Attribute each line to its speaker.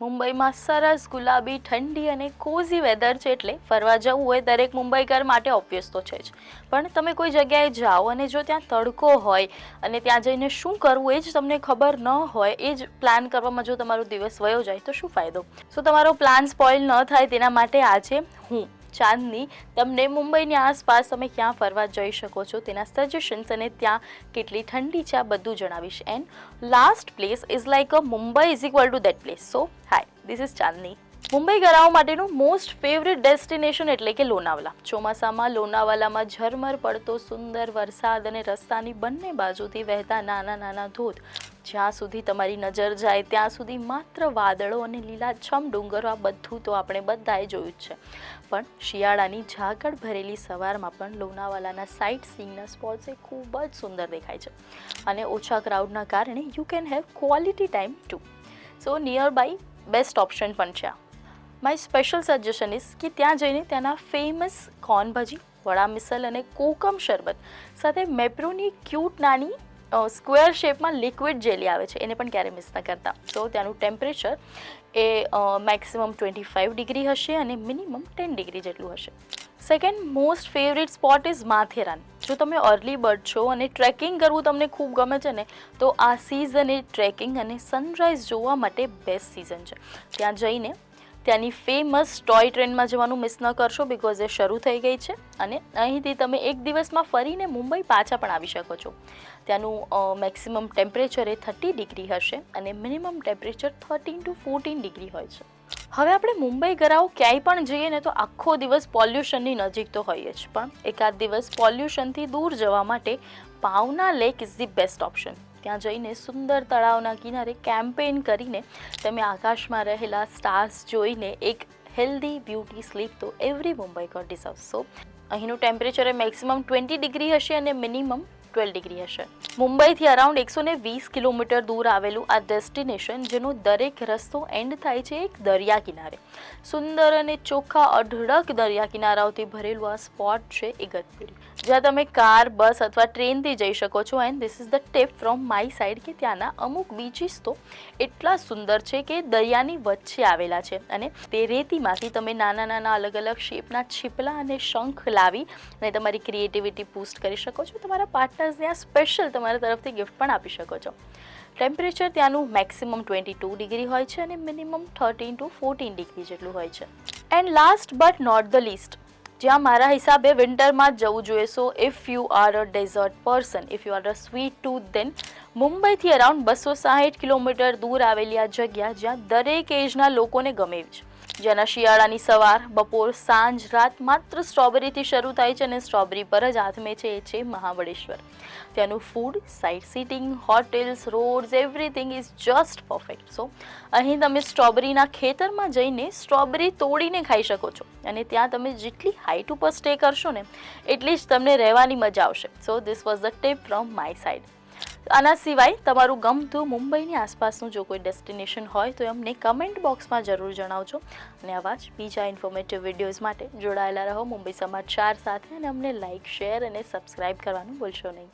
Speaker 1: મુંબઈમાં સરસ ગુલાબી, ઠંડી અને કોઝી વેધર છે એટલે ફરવા જવું હોય દરેક મુંબઈકર માટે ઓબ્વિયસ તો છે જ. પણ તમે કોઈ જગ્યાએ જાઓ અને જો ત્યાં તડકો હોય અને ત્યાં જઈને શું કરવું એ જ તમને ખબર ન હોય, એ જ પ્લાન કરવામાં જો તમારો દિવસ વયો જાય તો શું ફાયદો? સો તમારો પ્લાન સ્પોઇલ ન થાય તેના માટે આજે હું ચાંદની. તમને મુંબઈની આસપાસ તમે ક્યાં ફરવા જઈ શકો છો તેના સજેશન્સ અને ત્યાં કેટલી ઠંડી છે આ બધું જણાવીશ. And last place is like a Mumbai is equal to that place so hi this is Chandni. Mumbai ગરાઓ માટેનું મોસ્ટ ફેવરેટ ડેસ્ટિનેશન એટલે કે લોનાવાલા. ચોમાસામાં લોનાવાલામાં ઝરમર પડતો સુંદર વરસાદ અને રસ્તાની બંને બાજુથી વહેતા નાના નાના ધોધ. જ્યાં સુધી તમારી નજર જાય, ત્યાં સુધી માત્ર વાદળો અને લીલાછમ ડુંગરો, આ બધું તો આપણે બધાએ જોયું જ છે. પણ શિયાળાની ઝાકળ ભરેલી સવારમાં પણ લોનાવાલાના સાઇટ સીઈંગના સ્પોટ્સ એ ખૂબ જ સુંદર દેખાય છે. અને ઓછા ક્રાઉડના કારણે you can have quality time to so near by best option પણ છે આ. માય સ્પેશિયલ સજેશન ઇઝ કે ત્યાં જઈને ત્યાંના ફેમસ કોર્ન ભજી વડા મિસલ અને કોકમ શરબત સાથે મેપ્રોની ક્યુટ નાની સ્ક્વેર શેપમાં લિક્વિડ જેલી આવે છે. એને પણ ક્યારે મિસ ન કરતા. તો ત્યાંનું ટેમ્પરેચર એ મેક્સિમમ ટ્વેન્ટી ફાઇવ ડિગ્રી હશે અને મિનિમમ ટેન ડિગ્રી જેટલું હશે. Second most favourite spot is Matheran. જો તમે અર્લી બર્ડ છો અને ટ્રેકિંગ કરવું તમને ખૂબ ગમે છે ને, તો આ સિઝન એ ટ્રેકિંગ અને સનરાઈઝ જોવા માટે બેસ્ટ સિઝન છે. ત્યાં જઈને ત્યાંની ફેમસ ટોય ટ્રેનમાં જવાનું મિસ ન કરશો બિકોઝ એ શરૂ થઈ ગઈ છે અને અહીંથી તમે એક દિવસમાં ફરીને મુંબઈ પાછા પણ આવી શકો છો. ત્યાંનું મેક્સિમમ ટેમ્પરેચર એ થર્ટી ડિગ્રી હશે અને minimum temperature thirteen to fourteen degree હોય છે. હવે આપણે મુંબઈ ગરાઓ ક્યાંય પણ જઈએ ને તો આખો દિવસ પોલ્યુશનની નજીક તો હોઈએ જ, પણ એકાદ દિવસ પોલ્યુશનથી દૂર જવા માટે Pawna lake is the best option ત્યાં જઈને સુંદર તળાવના કિનારે કેમ્પેઇન કરીને તમે આકાશમાં રહેલા સ્ટાર્સ જોઈને એક હેલ્ધી બ્યુટી સ્લીપ તો એવરી મુંબઈકર ડિઝર્વ સો અહીંનું ટેમ્પરેચર એ મેક્સિમમ ટ્વેન્ટી ડિગ્રી હશે અને મિનિમમ ટ્વેલ્વ ડિગ્રી હશે. મુંબઈથી અરાઉન્ડ એકસો ને વીસ કિલોમીટર દૂર આવેલું આ ડેસ્ટિનેશન, જેનો દરેક રસ્તો એન્ડ થાય છે એક દરિયા કિનારે. સુંદર અને ચોખ્ખા અઢળક દરિયા કિનારાઓથી ભરેલું આ સ્પોટ છે ઇગતપુરી. જ્યાં તમે કાર, બસ અથવા ટ્રેનથી જઈ શકો છો, and this is the tip from my side કે ત્યાંના અમુક બીચીસ તો એટલા સુંદર છે કે દરિયાની વચ્ચે આવેલા છે. અને તે રેતીમાંથી તમે નાના નાના અલગ અલગ શેપના છીપલા અને શંખ લાવી અને તમારી ક્રિએટિવિટી બૂસ્ટ કરી શકો છો. તમારા પાર્ટનર્સને આ સ્પેશિયલ તમારા તરફથી ગિફ્ટ પણ આપી શકો છો. ટેમ્પરેચર ત્યાંનું મેક્સિમમ ટ્વેન્ટી ટુ ડિગ્રી હોય છે અને minimum thirteen to fourteen degree જેટલું હોય છે. And last but not the least જ્યાં મારા હિસાબે વિન્ટરમાં જ જવું જોઈએ so if you are a dessert person if you are a sweet tooth then મુંબઈથી અરાઉન્ડ બસો સાહીઠ કિલોમીટર દૂર આવેલી આ જગ્યા જ્યાં દરેક એજના લોકોને ગમે છે. જેના શિયાળાની સવાર, બપોર, સાંજ, રાત માત્ર સ્ટ્રોબેરીથી શરૂ થાય છે અને સ્ટ્રોબેરી પર જ હાથમે છે એ છે મહાબળેશ્વર. ત્યાંનું food sightseeing hotels roads everything is just perfect so અહીં તમે સ્ટ્રોબેરીના ખેતરમાં જઈને સ્ટ્રોબેરી તોડીને ખાઈ શકો છો અને ત્યાં તમે જેટલી હાઇટ ઉપર સ્ટે કરશો ને, એટલી જ તમને રહેવાની મજા આવશે. So this was the tip from my side આના સિવાય તમારું ગમતું મુંબઈની આસપાસનું જો કોઈ ડેસ્ટિનેશન હોય તો અમને કમેન્ટ બોક્સમાં જરૂર જણાવજો. અને આવા જ બીજા ઇન્ફોર્મેટિવ વિડીયોઝ માટે જોડાયેલા રહો મુંબઈ સમાચાર સાથે અને અમને લાઇક શેર અને સબસ્ક્રાઇબ કરવાનું ભૂલશો નહીં.